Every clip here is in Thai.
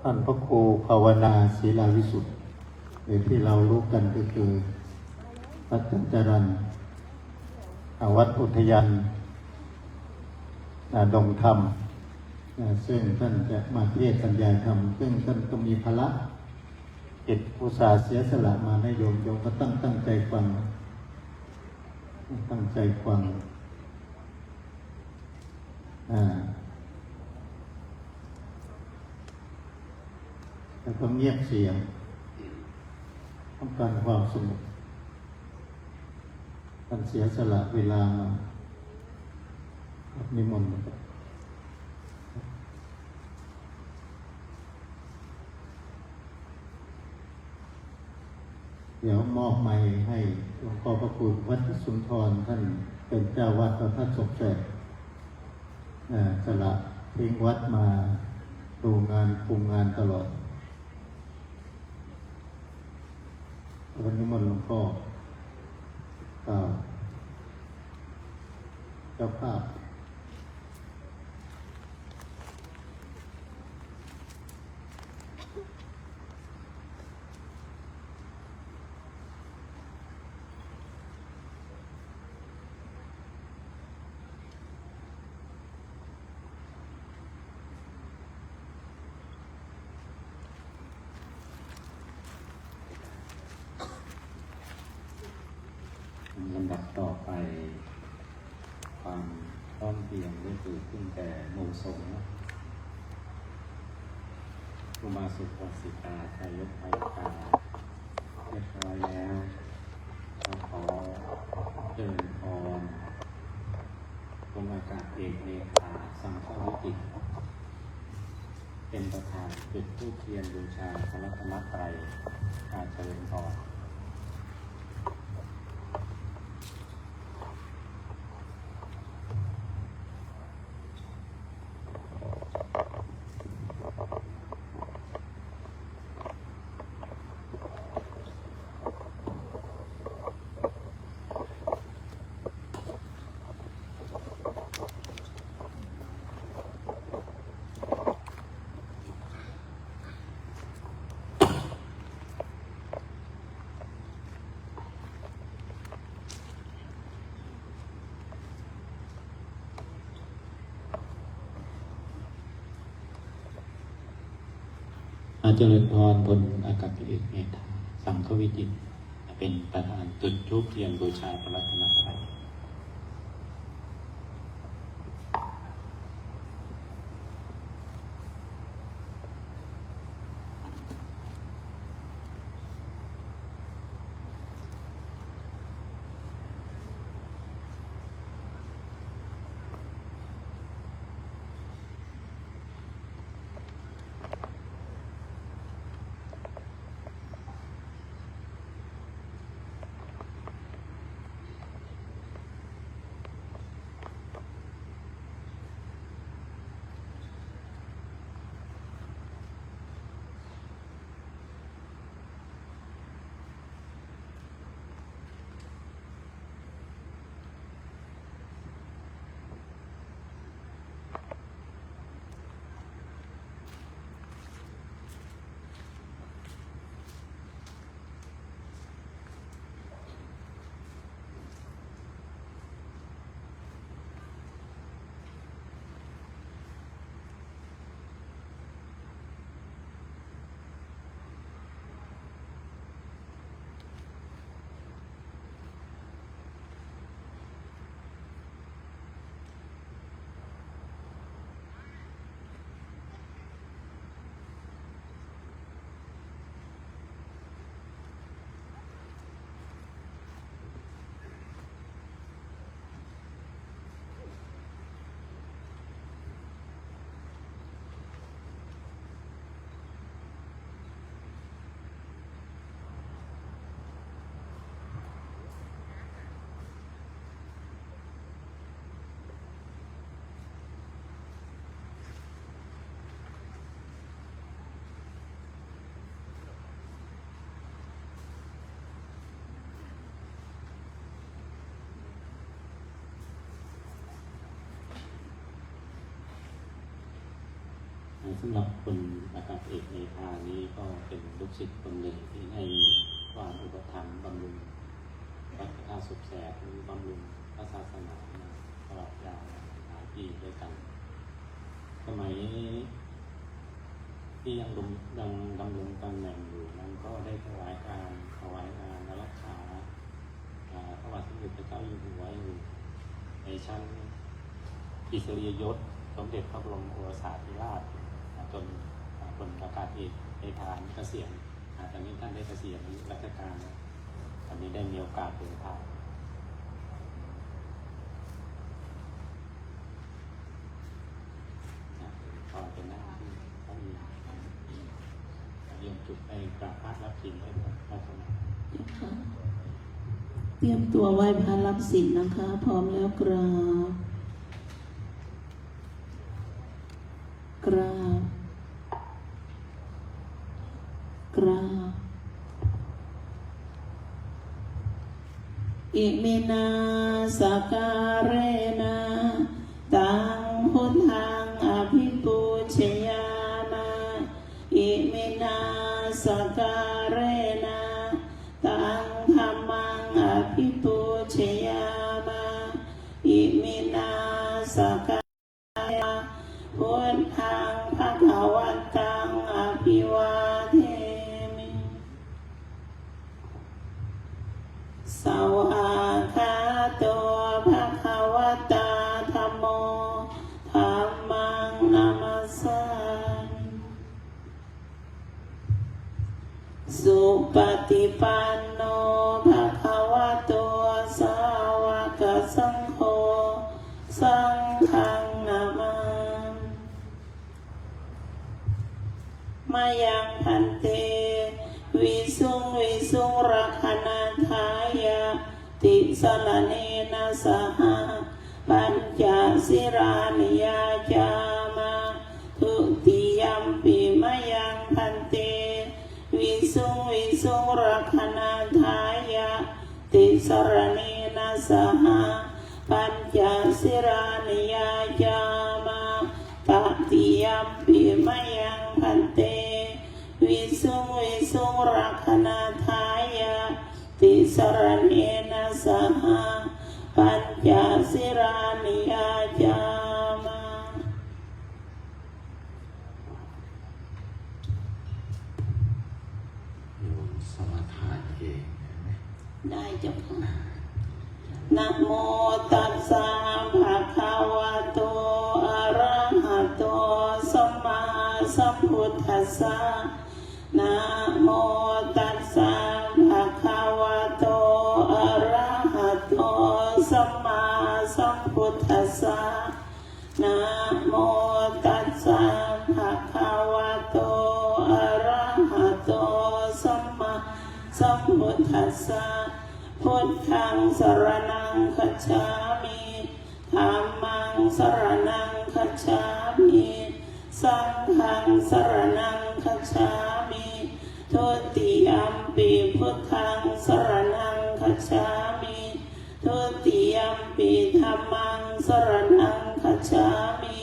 ท่านพระครูภาวนาศีลาวิสุทธิ์หรือที่เรารู้กันก็คือวัดจันจรันอวัดอุทยานอ่าดงธรรมอ่าซึ่งท่านจะมาเทศน์บรรยายธรรม ซึ่งท่านก็มีภาระจิตอุตสาห์เสียสละมาให้โยมโยมก็ตั้งตั้งใจฟัง ตั้งใจฟังอ่า แล้วก็เงียบเสียง ต้องการความสงบท่านเสียสละเวลามาครับนิมนต์นะครับเดี๋ยวมอบไม้ให้หลวงพ่อพระคุณวัดสุนทรท่านเป็นเจ้าวัดพระธาตุสมเด็จอ่าสละทิ้งวัดมาดูงานคุมงานตลอด วันนี้มันหลวงพ่อเจ้าภาพ ลำดับ ต่อไปความพร้อมเพียงได้เกิดขึ้นแต่หมู่สงฆ์อุมาสุปสิตาไทยยกไทยกาเรียบร้อยแล้วเราขอเจริญพรกรมอากาศเอกเลขาสังฆวิจิตรเป็นประธานจุดทูปเทียนบูชาพระรัตนตรัยอาเจริญพร อาจารย์พรพลอากาศเอกเมธาสังฆวิจิต เป็นประธานจุดทูปเทียนบูชาพระรัตน สำหรับคนนะครับเอกเมธานี้ก็เป็นลูกศิษย์คนหนึ่งที่ให้ความอุปถัมภ์บำรุงวัดพระธาตุสุขแสบหรือบำรุงพระศาสนาตลอดยาวหลายปีด้วยกัน สมัยที่ยังดำยังดำรงตำแหน่งอยู่นั้นก็ได้ถวายการถวายงานและรักษาพระบาทสมเด็จพระเจ้าอยู่หัวอยู่ในชั้นอิสริยยศสมเด็จพระบรมโอรสาธิราช จนอ่าพลอากาศเอกในทานเกษียณตอนนี้ท่านได้เกษียณราชการตอนนี้ได้มีโอกาสเดินทางอ่าก็เป็นหน้าที่ต้องมีเยี่ยมจุดในกราบพระรับสิ่งให้ด้วยพระสงฆ์เตรียมตัวไหว้พระรับศีลนะคะ พร้อมแล้วกราบกราบ กราบ อิมินาสการเรนะตังพุทธังอภิปูชยามาอิมินาสการเรนะตังธรรมังอภิปูชยามาอิมินาสการะพุทธังภะคะวันตังอภิวาเทมิสากขา โตภะคะวะตาธัมโมธัมมังนามัสสาสุปฏิปันโนภะคะวะโตสาวกสังโฆสังฆังนามามายังพันเตวิสุงวิสุงรักขณาทายาติสลเนนะ สหปัญจสิรานิยาจามาทุติยมปิมยังพันเต วิสุงวิสุงรักขณาทายาติสรเนนะสหะปัญจสิรานิยาจามาตติยมปิมยังพันเต วิสุงวิสุงรักขณาทายาติสรเนนะสหะ สิรานิยาจามาโยมสมาทานเองเห็นไหมได้เจ้าค่ะนะโมตัสสะภะคะวะโตอะระหะโตสัมมาสัมพุทธัสสะนะโม งคัจฉามิธัมมังสรนังคัจฉามิสังฆังสรนังคัจฉามิทุติยัมปิพุทธังสรนังคัจฉามิทุติยัมปิธัมมังสรนังคัจฉามิ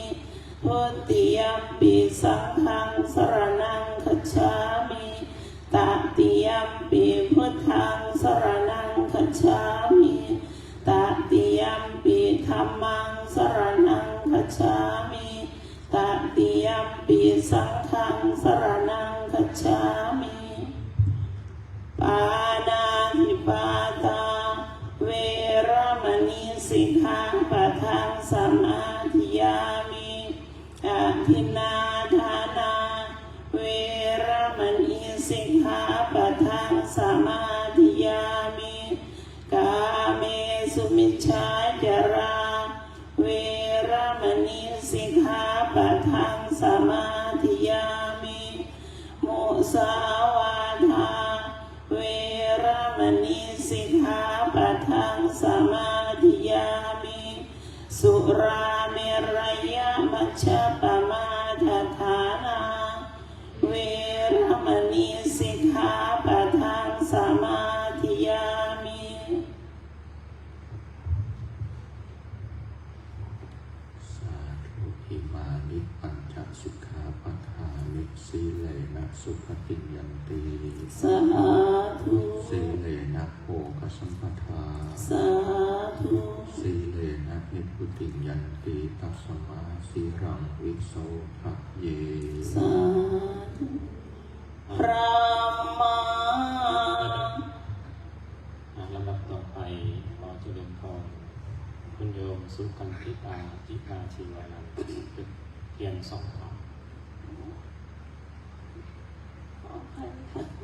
ทุติยัมปิสังฆังสรนังคัจฉามิตติยัมปิพุทธังสรนังคัจฉามิ ชาจารา เวรมณีสิกขาปัทังสมาธิยามิมุสา ยันติตัสมาสีรังวิโสภะเยสาธุพระมาลำดับต่อไปขอเจริญพรคุณโยมสุกันติตาจิตาชีวานันท์เป็นเพียงสองคำขอให้ค่ะ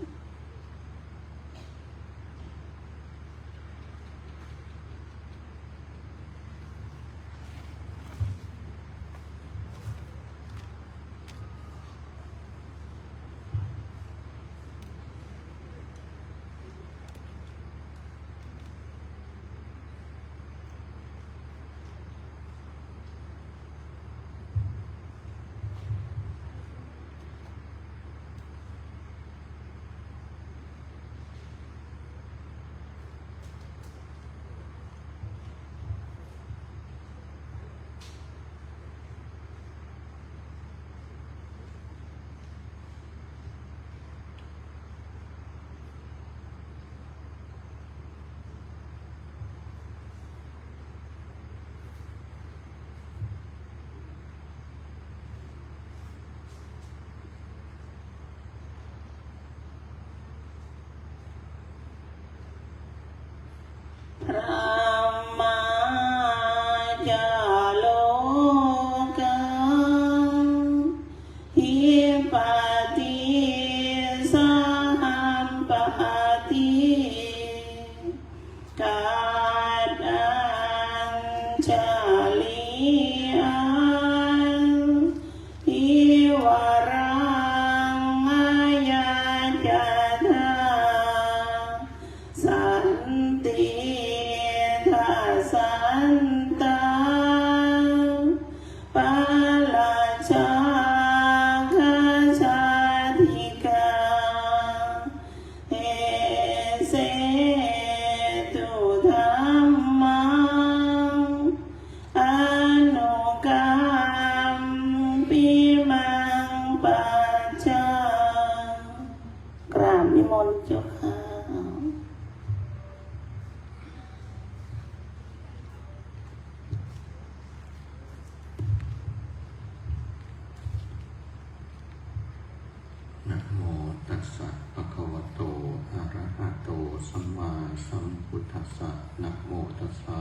นะโมตัสสะ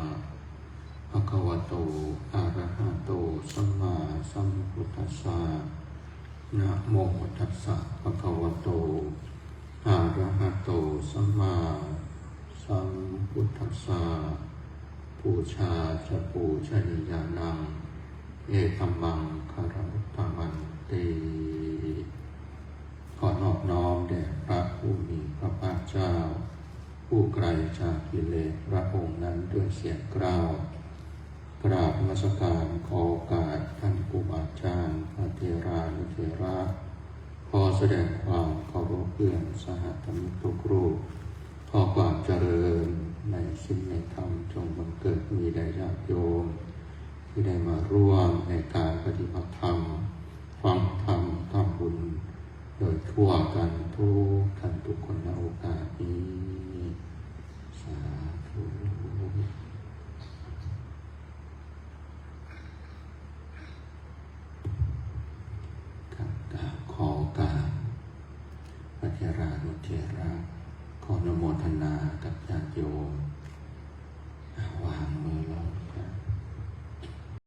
ภะคะวะโตอะระหะโตสัมมาสัมพุทธัสสะนะโมตัสสะภะคะวะโตอะระหะโตสัมมาสัมพุทธัสสะปูชาจะปูชนียานัง เอตัมมังคารุตตมันเตขอนอบน้อมแด่พระผู้มีพระภาคเจ้า ผู้ไกลจากกิเลสพระองค์นั้นด้วยเสียงกล้าวกราบนมัสการขอโอกาสท่านครูบาอาจารย์พระเทรานุเทระขอแสดงความเคารพเพื่อนสหธรรมิกทุกรูปขอความเจริญในสิ่งในธรรมจงบังเกิดมีแด่ญาติโยม ที่ได้มาร่วมในการปฏิบัติธรรมฟังธรรมทำบุญ โดยทั่วกันทุกท่านทุกคนในโอกาสนี้